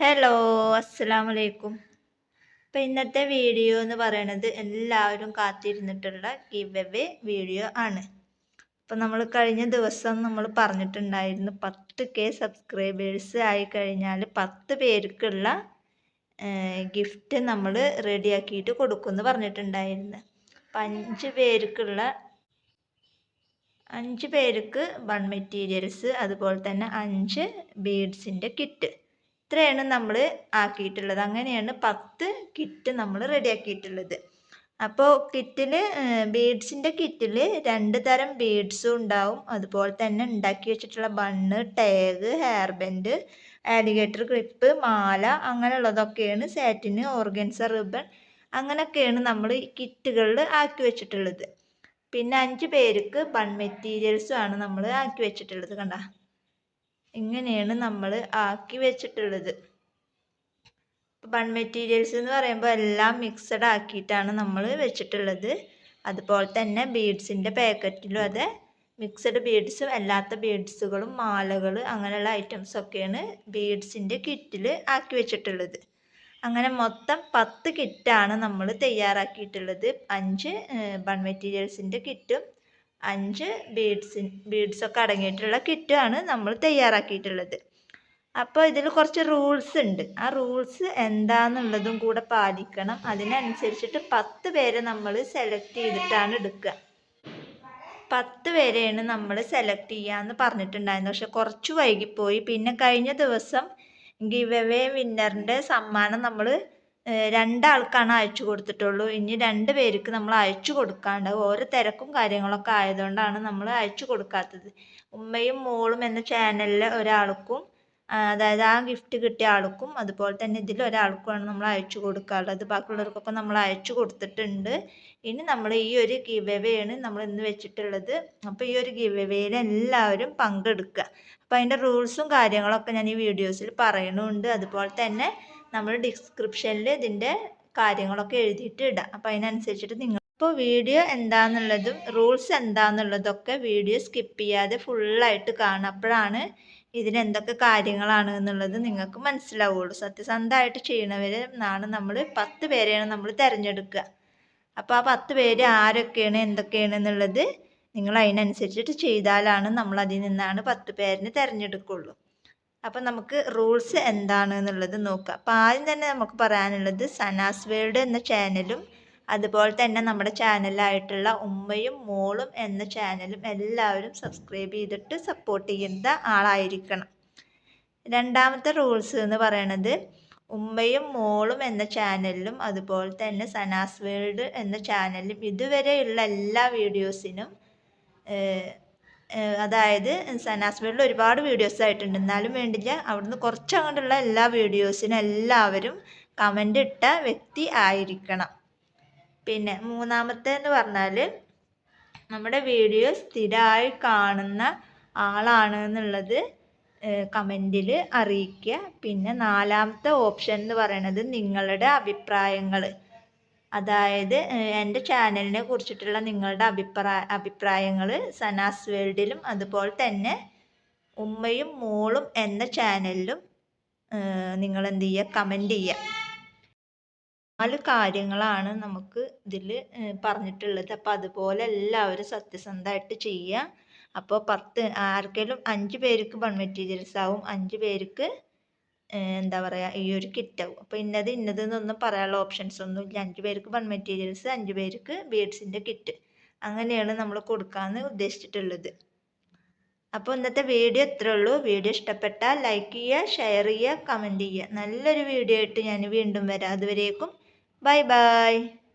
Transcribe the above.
Hello അസ്സാം വലൈക്കും അപ്പം ഇന്നത്തെ വീഡിയോ എന്ന് പറയുന്നത് എല്ലാവരും കാത്തിരുന്നിട്ടുള്ള ഗിവ് എവേ വീഡിയോ ആണ്. അപ്പം നമ്മൾ കഴിഞ്ഞ ദിവസം നമ്മൾ പറഞ്ഞിട്ടുണ്ടായിരുന്നു പത്ത് കെ സബ്സ്ക്രൈബേഴ്സ് ആയി കഴിഞ്ഞാൽ പത്ത് പേർക്കുള്ള ഗിഫ്റ്റ് നമ്മൾ റെഡിയാക്കിയിട്ട് കൊടുക്കുമെന്ന് പറഞ്ഞിട്ടുണ്ടായിരുന്നു. അപ്പം അഞ്ച് പേർക്കുള്ള അഞ്ച് പേർക്ക് വൺ മെറ്റീരിയൽസ് അതുപോലെ തന്നെ അഞ്ച് ബീഡ്സിന്റെ കിറ്റ് ഇത്രയാണ് നമ്മൾ ആക്കിയിട്ടുള്ളത്. അങ്ങനെയാണ് പത്ത് കിറ്റ് നമ്മൾ റെഡിയാക്കിയിട്ടുള്ളത്. അപ്പോൾ കിറ്റിൽ ബീഡ്സിന്റെ കിറ്റിൽ രണ്ട് തരം ബീഡ്സും ഉണ്ടാവും. അതുപോലെ തന്നെ ഉണ്ടാക്കി വെച്ചിട്ടുള്ള bun tag hair band alligator clip മാല അങ്ങനെയുള്ളതൊക്കെയാണ് സാറ്റിന് ഓർഗൻസ റിബൺ അങ്ങനെയൊക്കെയാണ് നമ്മൾ ഈ കിറ്റുകളിൽ ആക്കി വെച്ചിട്ടുള്ളത്. പിന്നെ അഞ്ച് പേർക്ക് ബൺ മെറ്റീരിയൽസും ആണ് നമ്മൾ ആക്കി വെച്ചിട്ടുള്ളത് കണ്ട. ഇങ്ങനെയാണ് നമ്മൾ ആക്കി വെച്ചിട്ടുള്ളത്. ബൺ മെറ്റീരിയൽസ് എന്ന് പറയുമ്പോൾ എല്ലാം മിക്സഡ് ആക്കിയിട്ടാണ് നമ്മൾ വെച്ചിട്ടുള്ളത്. അതുപോലെ തന്നെ ബീഡ്സിന്റെ പാക്കറ്റിലും അതെ മിക്സഡ് ബീഡ്സും അല്ലാത്ത ബീഡ്സുകളും മാലകൾ അങ്ങനെയുള്ള ഐറ്റംസ് ഒക്കെയാണ് ബീഡ്സിന്റെ കിറ്റിൽ ആക്കി വെച്ചിട്ടുള്ളത്. അങ്ങനെ മൊത്തം പത്ത് കിറ്റാണ് നമ്മൾ തയ്യാറാക്കിയിട്ടുള്ളത്. അഞ്ച് ബൺ മെറ്റീരിയൽസിന്റെ കിറ്റും അഞ്ച് ബീഡ്സ് ബീഡ്സൊക്കെ അടങ്ങിയിട്ടുള്ള കിറ്റാണ് നമ്മൾ തയ്യാറാക്കിയിട്ടുള്ളത്. അപ്പോൾ ഇതിൽ കുറച്ച് റൂൾസ് ഉണ്ട്. ആ റൂൾസ് എന്താണെന്നുള്ളതും കൂടെ പാലിക്കണം. അതിനനുസരിച്ചിട്ട് പത്ത് പേരെ നമ്മൾ സെലക്ട് ചെയ്തിട്ടാണ് എടുക്കുക. പത്ത് പേരെയാണ് നമ്മൾ സെലക്ട് ചെയ്യാമെന്ന് പറഞ്ഞിട്ടുണ്ടായിരുന്നു പക്ഷെ കുറച്ച് വൈകിപ്പോയി. പിന്നെ കഴിഞ്ഞ ദിവസം ഗിവ് എവേ വിന്നറിന്റെ സമ്മാനം നമ്മൾ രണ്ടാൾക്കാണ് അയച്ചു കൊടുത്തിട്ടുള്ളൂ. ഇനി രണ്ട് പേർക്ക് നമ്മൾ അയച്ചു കൊടുക്കാണ്ട് ഓരോ തിരക്കും കാര്യങ്ങളൊക്കെ ആയതുകൊണ്ടാണ് നമ്മൾ അയച്ചു കൊടുക്കാത്തത്. ഉമ്മയും മോളും എന്ന ചാനലിലെ ഒരാൾക്കും അതായത് ആ ഗിഫ്റ്റ് കിട്ടിയ ആൾക്കും അതുപോലെ തന്നെ ഇതിൽ ഒരാൾക്കുമാണ് നമ്മൾ അയച്ചു കൊടുക്കാറുള്ളത്. ബാക്കിയുള്ളവർക്കൊക്കെ നമ്മൾ അയച്ചു കൊടുത്തിട്ടുണ്ട്. ഇനി നമ്മൾ ഈ ഒരു ഗിവ് ആണ് നമ്മൾ ഇന്ന് വെച്ചിട്ടുള്ളത്. അപ്പോൾ ഈ ഒരു ഗിവ് എല്ലാവരും പങ്കെടുക്കുക. അപ്പോൾ അതിന്റെ റൂൾസും കാര്യങ്ങളൊക്കെ ഞാൻ ഈ വീഡിയോസിൽ പറയുന്നുണ്ട് അതുപോലെ തന്നെ നമ്മൾ ഡിസ്ക്രിപ്ഷനിൽ ഇതിന്റെ കാര്യങ്ങളൊക്കെ എഴുതിയിട്ട് ഇടാം. അപ്പോൾ അതിനനുസരിച്ചിട്ട് നിങ്ങൾ ഇപ്പോൾ വീഡിയോ എന്താണെന്നുള്ളതും റൂൾസ് എന്താണെന്നുള്ളതൊക്കെ വീഡിയോ സ്കിപ്പ് ചെയ്യാതെ ഫുള്ളായിട്ട് കാണുക അപ്പോഴാണ് ഇതിനെന്തൊക്കെ കാര്യങ്ങളാണ് എന്നുള്ളത് നിങ്ങൾക്ക് മനസ്സിലാവുള്ളൂ. സത്യസന്ധമായിട്ട് ചെയ്യണവരെന്നാണ് നമ്മൾ പത്ത് പേരെയാണ് നമ്മൾ തിരഞ്ഞെടുക്കുക. അപ്പോൾ ആ പത്ത് പേര് ആരൊക്കെയാണ് എന്തൊക്കെയാണ് എന്നുള്ളത് നിങ്ങൾ അതിനനുസരിച്ചിട്ട് ചെയ്താലാണ് നമ്മൾ അതിൽ നിന്നാണ് പത്ത് പേരിനെ തിരഞ്ഞെടുക്കുള്ളൂ. അപ്പം നമുക്ക് റൂൾസ് എന്താണ് എന്നുള്ളത് നോക്കാം. അപ്പം ആദ്യം തന്നെ നമുക്ക് പറയാനുള്ളത് സനാസ് വേൾഡ് എന്ന ചാനലും അതുപോലെ തന്നെ നമ്മുടെ ചാനലായിട്ടുള്ള ഉമ്മയും മോളും എന്ന ചാനലും എല്ലാവരും സബ്സ്ക്രൈബ് ചെയ്തിട്ട് സപ്പോർട്ട് ചെയ്യുന്ന ആളായിരിക്കണം. രണ്ടാമത്തെ റൂൾസ് എന്ന് പറയണത് ഉമ്മയും മോളും എന്ന ചാനലിലും അതുപോലെ തന്നെ സനാസ് വേൾഡ് എന്ന ചാനലിലും ഇതുവരെയുള്ള എല്ലാ വീഡിയോസിനും അതായത് സനാസ് വേൾഡിൽ ഒരുപാട് വീഡിയോസ് ആയിട്ടുണ്ട്. എന്നാലും വേണ്ടില്ല അവിടുന്ന് കുറച്ചങ്ങോട്ടുള്ള എല്ലാ വീഡിയോസിനും എല്ലാവരും കമന്റ് ഇട്ട വ്യക്തി ആയിരിക്കണം. പിന്നെ മൂന്നാമത്തെ എന്ന് പറഞ്ഞാൽ നമ്മുടെ വീഡിയോ സ്ഥിരമായി കാണുന്ന ആളാണ് എന്നുള്ളത് കമന്റിൽ അറിയിക്കുക. പിന്നെ നാലാമത്തെ ഓപ്ഷൻ എന്ന് പറയുന്നത് നിങ്ങളുടെ അഭിപ്രായങ്ങൾ അതായത് എന്റെ ചാനലിനെ കുറിച്ചിട്ടുള്ള നിങ്ങളുടെ അഭിപ്രായ അഭിപ്രായങ്ങൾ സനാസ് വേൾഡിലും അതുപോലെ തന്നെ ഉമ്മയും മോളും എന്ന ചാനലിലും നിങ്ങൾ എന്ത് ചെയ്യുക? കമന്റ് ചെയ്യുക. നാല് കാര്യങ്ങളാണ് നമുക്ക് ഇതിൽ പറഞ്ഞിട്ടുള്ളത്. അപ്പോൾ അതുപോലെ എല്ലാവരും സത്യസന്ധമായിട്ട് ചെയ്യുക. അപ്പോൾ പത്ത് ആർക്കെങ്കിലും അഞ്ച് പേർക്ക് ബൺ മെറ്റീരിയൽസ് ആവും. അഞ്ച് പേർക്ക് എന്താ പറയുക ഈ ഒരു കിറ്റ് ആവും അപ്പോൾ ഇന്നത് ഇന്നത് എന്നൊന്നും പറയാനുള്ള ഓപ്ഷൻസ് ഒന്നും ഇല്ല. അഞ്ച് പേർക്ക് വൺ മെറ്റീരിയൽസ് അഞ്ച് പേർക്ക് ബീഡ്സിന്റെ കിറ്റ് അങ്ങനെയാണ് നമ്മൾ കൊടുക്കാമെന്ന് ഉദ്ദേശിച്ചിട്ടുള്ളത്. അപ്പോൾ ഇന്നത്തെ വീഡിയോ ഇത്രേ ഉള്ളൂ. വീഡിയോ ഇഷ്ടപ്പെട്ടാൽ ലൈക്ക് ചെയ്യുക ഷെയർ ചെയ്യുക കമന്റ് ചെയ്യുക. നല്ലൊരു വീഡിയോ ആയിട്ട് ഞാൻ വീണ്ടും വരാം. അതുവരേക്കും ബൈ bye.